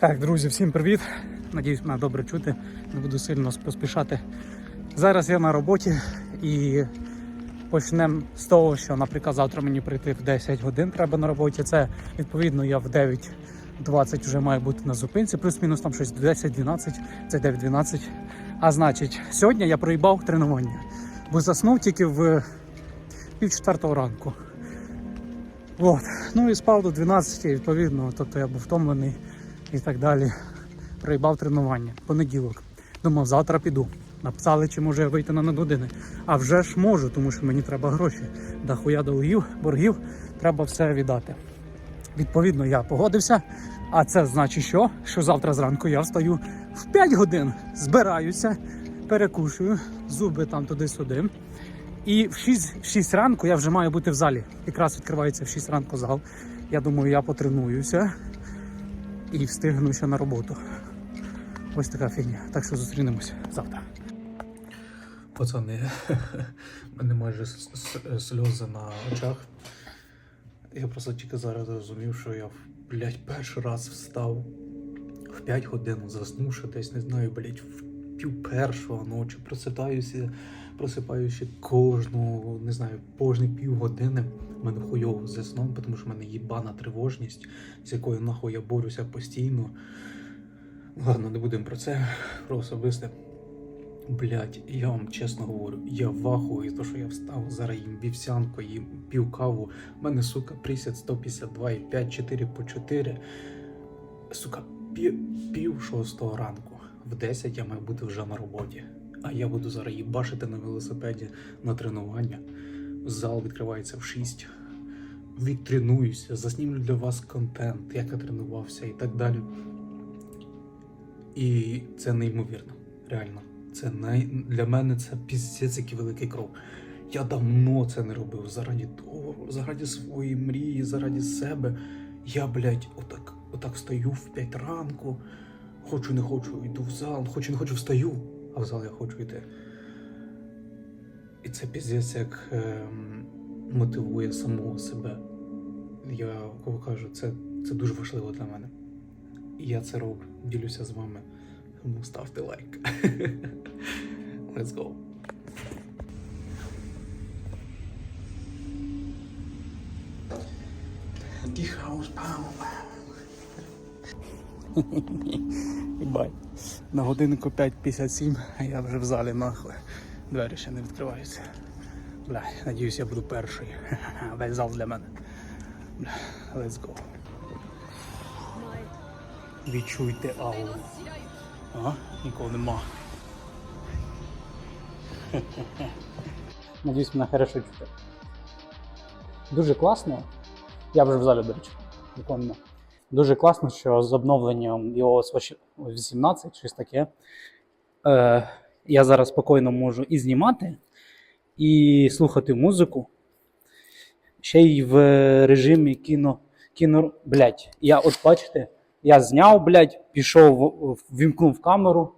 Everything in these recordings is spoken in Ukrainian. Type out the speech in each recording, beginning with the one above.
Так, друзі, всім привіт. Надіюсь, мене добре чути. Не буду сильно поспішати. Зараз я на роботі і почнемо з того, що, наприклад, завтра мені прийти в 10 годин треба на роботі. Це відповідно я в 9.20 вже маю бути на зупинці, плюс-мінус там щось 10-12, це 9.12. А значить, сьогодні я проїбав тренування, бо заснув тільки в пів четвертого ранку. От. Ну і спав до 12, відповідно, тобто я був втомлений і так далі. Проїбав тренування. Понеділок. Думав, завтра піду. Написали, чи може я вийти на надгодини. А вже ж можу, тому що мені треба гроші. Да хуя долгів, боргів, треба все віддати. Відповідно, я погодився. А це значить, що? Що завтра зранку я встаю в 5 годин, збираюся, перекушую, зуби там туди-сюди. І в 6, в 6 ранку я вже маю бути в залі. Якраз відкривається в 6 ранку зал. Я думаю, я потренуюся і встигну ще на роботу. Ось така фігня. Так що зустрінемось завтра. Пацани, мене майже сльози на очах. Я просто тільки зараз зрозумів, що я, блядь, перший раз встав в 5 годин, заснувши десь, не знаю, блядь, в пів першого ночі. Просипаюся, просипаюся кожну, не знаю, кожні пів години. Мене хуйово зі сном, тому що в мене їбана тривожність, з якою нахуй я борюся постійно. Ладно, не будемо про це, про особисте. Блять, я вам чесно говорю, я в ахуї, то що я встав, зараз їм вівсянку, їм пів каву. У мене, сука, присяд 152,5, 4 по 4. Сука, пів, пів шостого ранку. В 10 я маю бути вже на роботі. А я буду зараз їбашити на велосипеді на тренування. Зал відкривається в 6. Відтренуюся, заснімлю для вас контент, як я тренувався і так далі. І це неймовірно, реально. Це най... для мене це піздець, який великий крок. Я давно це не робив заради того, заради своєї мрії, заради себе. Я, блядь, отак, отак стою в 5 ранку, хочу не хочу, йду в зал, хочу не хочу встаю, в зал я хочу йти. І це піздець як ем, мотивує самого себе. Я кажу, це, це дуже важливо для мене. І я це роблю, ділюся з вами. Тому ставте лайк. Let's go. Die Hausbau. Ібай. На годиннику 5.57, а я вже в залі нахуй. Двері ще не відкриваються. Бля, надіюсь, я буду перший. Весь зал для мене. Бля, let's go. Відчуйте ауру. А, нікого нема. Надіюсь, мене хорошо чути. Дуже класно. Я вже в залі, до речі. Нема. Дуже класно, що з обновленням iOS 18, щось таке. Е, я зараз спокійно можу і знімати, і слухати музику. Ще й в режимі кіно. кіно блядь, я от бачите, я зняв, блядь, пішов, в- ввімкнув камеру,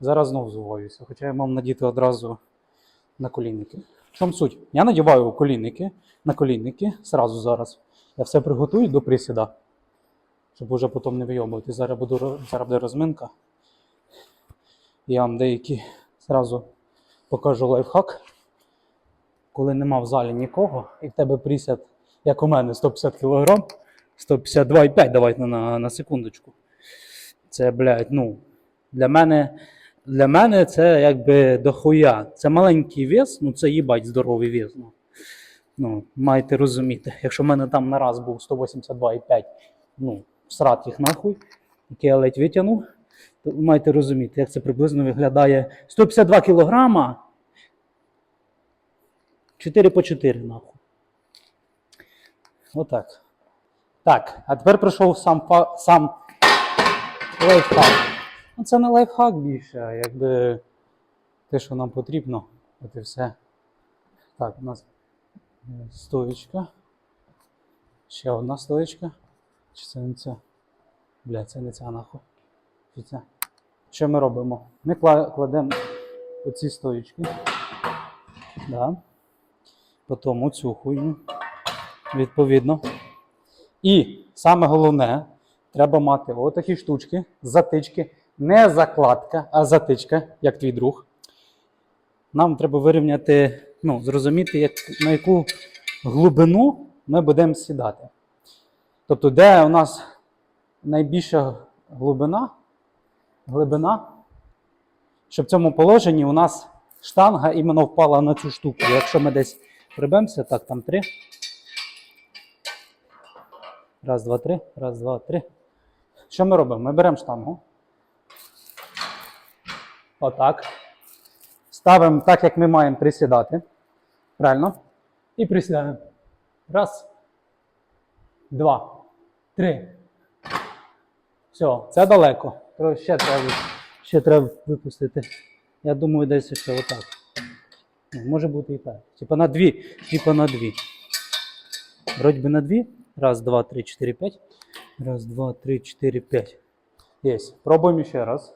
зараз знову звиваюся. Хоча я мав надіти одразу на колінники. В чому суть? Я надіваю колінники на колінники зразу зараз. Я все приготую до присіда щоб уже потім не вийобувати. Зараз буду зараз буде розминка. Я вам деякі зразу покажу лайфхак. Коли нема в залі нікого, і в тебе присяд, як у мене, 150 кг, 152,5, давайте на, на секундочку. Це, блядь, ну, для мене, для мене це якби дохуя. Це маленький вес, ну це їбать здоровий вес. Ну, ну маєте розуміти. Якщо в мене там на раз був 182,5, ну, всрат їх нахуй, який я ледь витягнув, то ви маєте розуміти, як це приблизно виглядає 152 кілограма, 4 по 4 нахуй. Отак. Так, а тепер пройшов сам, сам лайфхак. Ну, це не лайфхак більше, а якби те, що нам потрібно. От і все. Так, у нас е, стоечка. Ще одна стоечка. Чи це не це? Бля, це не ця нахуй. Чи це? Що ми робимо? Ми кладемо оці стоїчки. Да. Потім оцю хуйню. Відповідно. І саме головне, треба мати отакі штучки, затички, не закладка, а затичка, як твій друг. Нам треба вирівняти, ну, зрозуміти, як, на яку глибину ми будемо сідати. Тобто, де у нас найбільша глибина, глибина, щоб в цьому положенні у нас штанга іменно впала на цю штуку. Якщо ми десь прибемося, так, там три. Раз, два, три. Раз, два, три. Що ми робимо? Ми беремо штангу. Отак. Ставимо так, як ми маємо присідати. Правильно? І присідаємо. Раз. Два. Три. Все, це далеко. Ще треба, ще треба випустити. Я думаю, десь ще отак. Може бути і так. Типа на дві. Типа на дві. Вроді би на дві. Раз, два, три, чотири, п'ять. Раз, два, три, чотири, п'ять. Єсть. Пробуємо ще раз.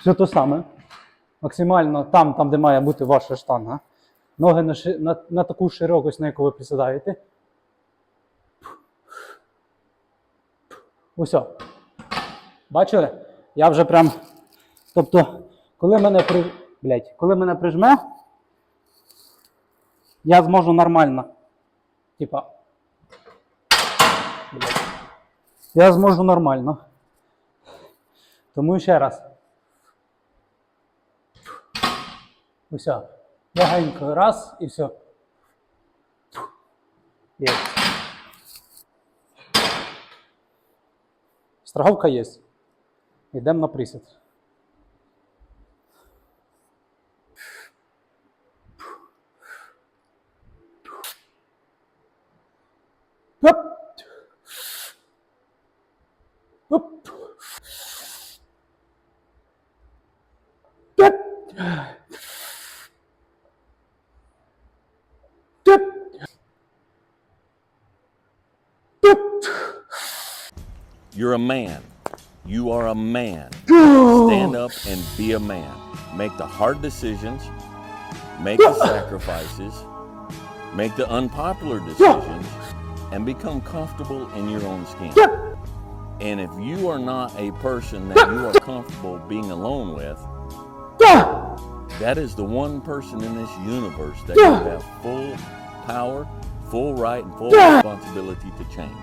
Все то саме. Максимально там, там, де має бути ваша штанга. Ноги на, ши- на, на таку широкость, на яку ви присідаєте. Усьо. Бачили? Я вже прям. Тобто, коли мене при... Блять, коли мене прижме, я зможу нормально. Типа. Я зможу нормально. Тому ще раз. Усе. Легенько раз і все. Є. Страховка є. Йдемо на присід. You're a man. You are a man. Stand up and be a man. Make the hard decisions. Make the sacrifices. Make the unpopular decisions. And become comfortable in your own skin. And if you are not a person that you are comfortable being alone with, that is the one person in this universe that you have full power, full right, and full responsibility to change.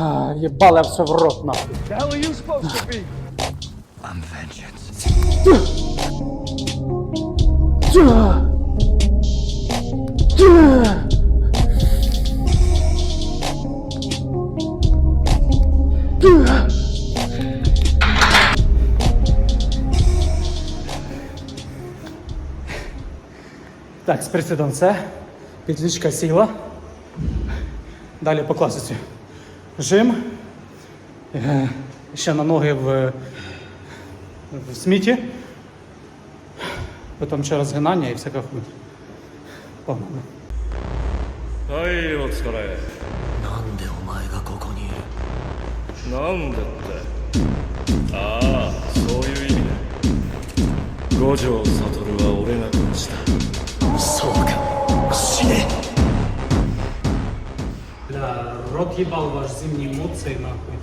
А, Єбали все в рот нахуй. The hell are you supposed to be? I'm vengeance. Так, з присідом все. Підлічка сіла. Далі по класиці. Жим. Е, Ще на ноги в, в сміті. Потім ще розгинання і всяка хуйня. Погнали. はい、お疲れ。なんでお前がここにいるなんでって。ああ、そういう意味ね。五条悟は俺が殺した。 Рот їбал ваш зимній емоції нахуй.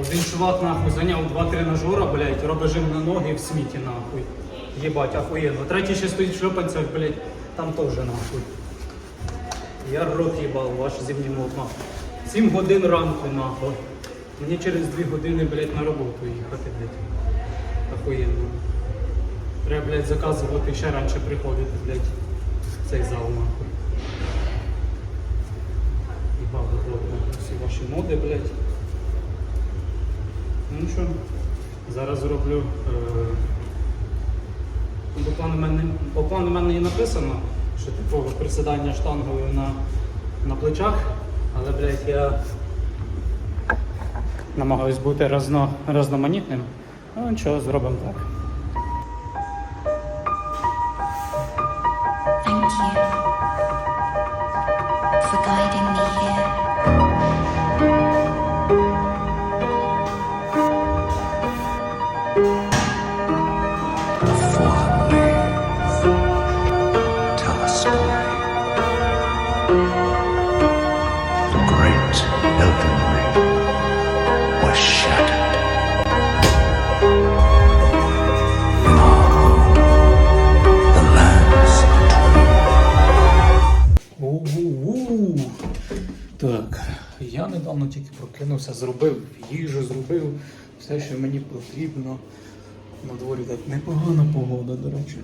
Один чувак нахуй зайняв два тренажера, блядь, робить жим на ноги в сміті нахуй. Єбать, охуєнно. Третій ще стоїть в шльопанцях, блядь, там теж нахуй. Я рот їбав, ваш зимній мод нахуй. Сім годин ранку нахуй. Мені через дві години, блядь, на роботу їхати, блядь. Охуєнно. Треба, блядь, заказувати ще раніше приходити, блядь, в цей зал нахуй. Рот нахуй. Всі ваші моди, блядь. Ну що, зараз зроблю. Е... По плану мене, по плану мене і написано, що типове присідання штангою на, на плечах, але, блядь, я намагаюсь бути розно, розноманітним. Ну нічого, зробимо так. Follow me. Я недавно тільки прокинувся, зробив їжу, зробив все, що мені потрібно. На дворі так непогана погода, до речі.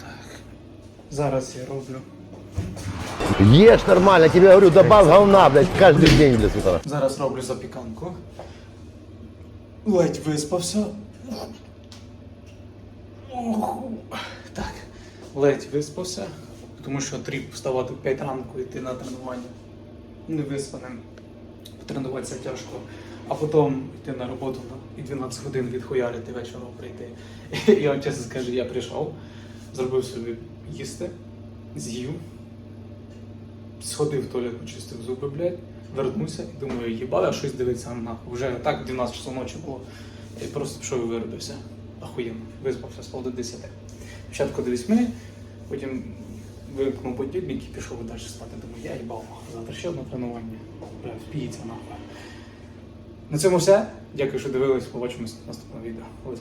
Так. Зараз я роблю. Ешь нормально, тебе говорю, добавь говна, блядь, каждый день, блядь, с утра. Зараз роблю запіканку. Ледь виспався. Ох. Так, ледь виспався, тому що тріп вставати в 5 ранку і йти на тренування. Не виспаним. Тренуватися тяжко. А потім йти на роботу і 12 годин відхуярити вечором прийти. Я вам чесно скажу, я прийшов, зробив собі їсти, з'їв, сходив в туалет, почистив зуби, блядь, вернувся і думаю, їбала щось дивиться нахуй. Вже так 12 часов ночі було. І просто пішов і виробився. Ахуєнно. Виспався, спав до 10. Спочатку до 8, потім вимкнув будильник і пішов далі спати. Думаю, я їбав, завтра ще одне тренування. Впіється нахуй. На цьому все. Дякую, що дивились. Побачимось в наступному відео. Go.